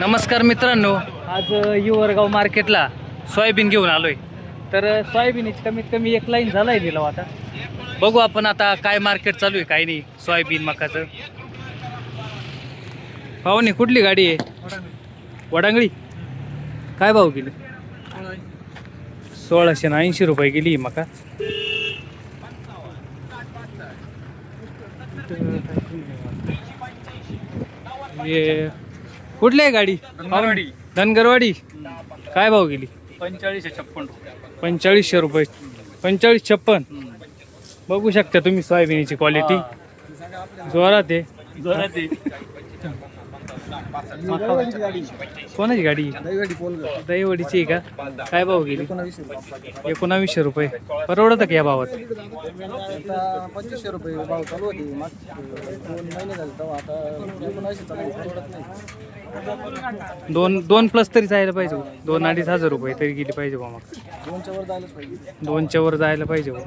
नमस्कार मित्रांनो. आज युवरगाव मार्केटला सोयाबीन घेऊन आलोय. तर सोयाबीनची कमीत कमी एक लाईन झालाय लिलाव आता. बघू आपण आता काय मार्केट चालू आहे काय नाही सोयाबीन मकाचं. नाही कुठली गाडी आहे? वडांगळी. काय भाव गेली? सोळाशे ना ऐंशी रुपये गेली ही मका. हे कुठली आहे गाडी? धनगरवाडी. धनगरवाडी. काय भाव गेली? पंचेचाळीसशे छप्पन पंचेचाळीसशे रुपये. पंचेचाळीस छप्पन. बघू शकता तुम्ही सोयाबीनची क्वालिटी जोरात आहे. जोरात आहे. कोणाची गाडी? दहीवडीची आहे का? काय भाव गेली? एकोणावीसशे रुपये. परवडत का या भावात? पंचवीसशे रुपये भाव चालू होते दोन महिने झाले आता एकोणावीसशे चालू परवडत नाही दोन दोन प्लस तरी जायला पाहिजे हो. दोन अडीच हजार रुपये तरी गेली पाहिजे बा मग. दोनच्या वर जायला पाहिजे. दोनच्या वर जायला पाहिजे हो.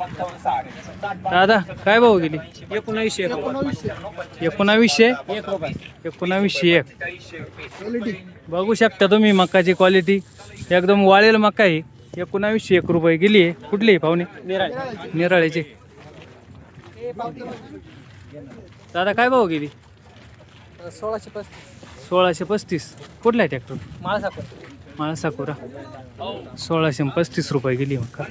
दादा काय भाव गेली? एकोणावीसशे एकोणावीसशे? एकोणावीसशे एक. बघू शकता तुम्ही मकाची क्वालिटी एकदम वाळेल मका आहे एकोणावीसशे एक रुपये गेली आहे. कुठली पाहुणे? निराळ्याची दादा काय भाव गेली? सोळाशे पस्तीस. सोळाशे पस्तीस. कुठला आहे ट्रॅक्टर मला साकुरा. सोळाशे पस्तीस रुपये गेली मका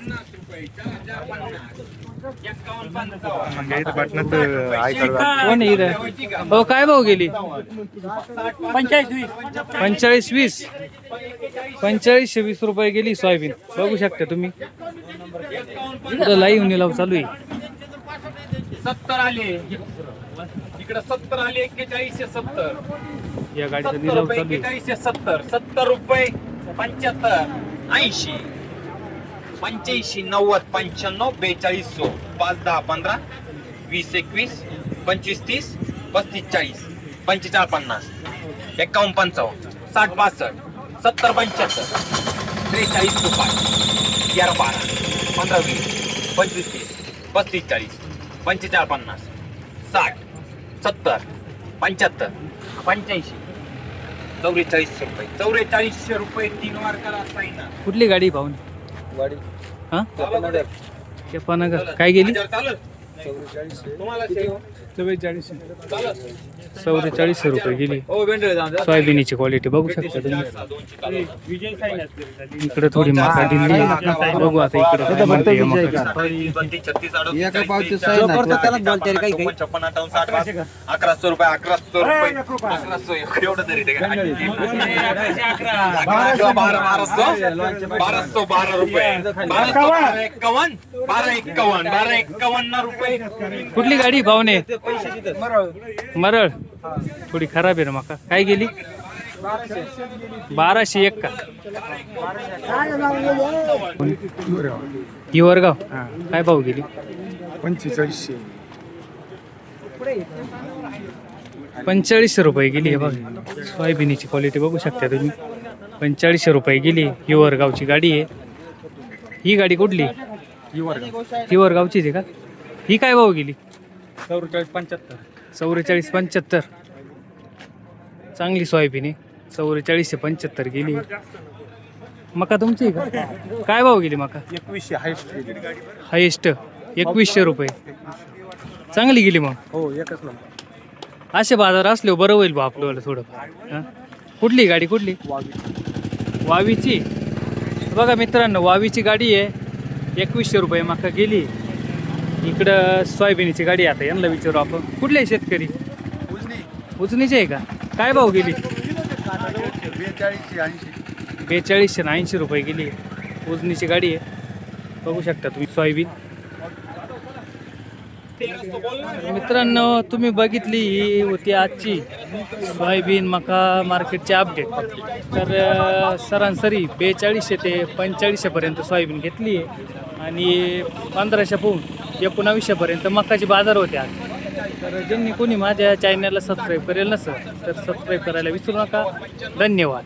कोण आहे इथं? हो काय भाव गेली? पंचेचाळीस वीस. पंचेचाळीसशे वीस रुपये गेली सोयाबीन. बघू शकता तुम्ही. लाईव्ह निलाव चालू आहे. सत्तर आले. इकडे सत्तर आले एक्केचाळीसशे सत्तर. या गाडीचा सत्तर निलाव चालू आहे. एक्केचाळीसशे सत्तर. सत्तर रुपये. पंच्याहत्तर ऐंशी पंच्याऐंशी नव्वद पंच्याण्णव बेचाळीस सो पाच दहा पंधरा वीस एकवीस पंचवीस तीस पस्तीस चाळीस पंचेचाळीस पन्नास एकावन्न पंचावन्न साठ बासष्ट सत्तर पंच्याहत्तर त्रेचाळीस रुपये तेरा बारा पंधरा वीस पंचवीस तीस पस्तीस चाळीस पंचेचाळीस पन्नास साठ सत्तर पंच्याहत्तर पंच्याऐंशी चौवेचाळीसशे रुपये. चौवेचाळीसशे रुपये तीन वार करा ना कुठली गाडी पाहुणे वाडी. हा? नगर केपानगर काय गेली? चालेल चव्वेचाळीसशे चौवेचाळीसशे रुपये गेली हो सोयाबीनची क्वालिटी बघू शकता तुम्ही विजय इकडे थोडी माका दिली बघू आता इकडे अकराशे रुपये अकराशे रुपये एवढं तरी बारा बाराशे बाराशे बारा रुपये बारा एक्कावन्न बारा एक्कावन्न बारा एक्कावन्न रुपये कुठली गाडी पाहुणे मरळ. थोडी खराब आहे ना मका. काय गेली? बाराशे एक का? हिवरगाव काय भाव गेली? पंचेचाळीसशे. पंचेचाळीसशे रुपये गेली हे बघ. सोयाबीनची क्वालिटी बघू शकता तुम्ही. पंचेचाळीसशे रुपये गेली. हिवरगावची गाडी आहे. ही गाडी कुठली? हिवरगावचीच आहे का? ही काय भाव गेली? चौवेचाळीस पंच्याहत्तर. चौवेचाळीस पंच्याहत्तर. चांगली सोयाबीन आहे. चौवेचाळीसशे पंच्याहत्तर गेली. मका तुमची आहे का? काय भाव गेली मका? एकवीसशे हायस्ट हायेस्ट. एकवीसशे रुपये. चांगली गेली मग? हो एकच नंबर. असे बाजार असले बरं होईल बा आपल्याला थोडं. हं? कुठली गाडी कुठली? वावी. वावीची? बघा मित्रांनो वावीची गाडी आहे. एकवीसशे रुपये मका गेली. इकडं सोयाबीनची गाडी आहे आता यांना विचारू आपण. कुठले आहे शेतकरी? उजनीचे आहे का? काय भाव गेली? बेचाळीसशे ऐंशी बेचाळीसशे ना ऐंशी रुपये गेली. उजनीची गाडी आहे. बघू शकता तुम्ही सोयाबीन. मित्रांनो तुम्ही बघितली ही होती आजची सोयाबीन मका मार्केटचे अपडेट तर अं, सरासरी बेचाळीसशे ते पंचेचाळीसशेपर्यंत सोयाबीन घेतली आहे. आणि पंधराशे पोहून एकोणावीसशेपर्यंत मकाचे बाजार होते आज. तर ज्यांनी कोणी माझ्या चॅनलला सबस्क्राईब करेल नसेल तर सबस्क्राईब करायला विसरू नका. धन्यवाद.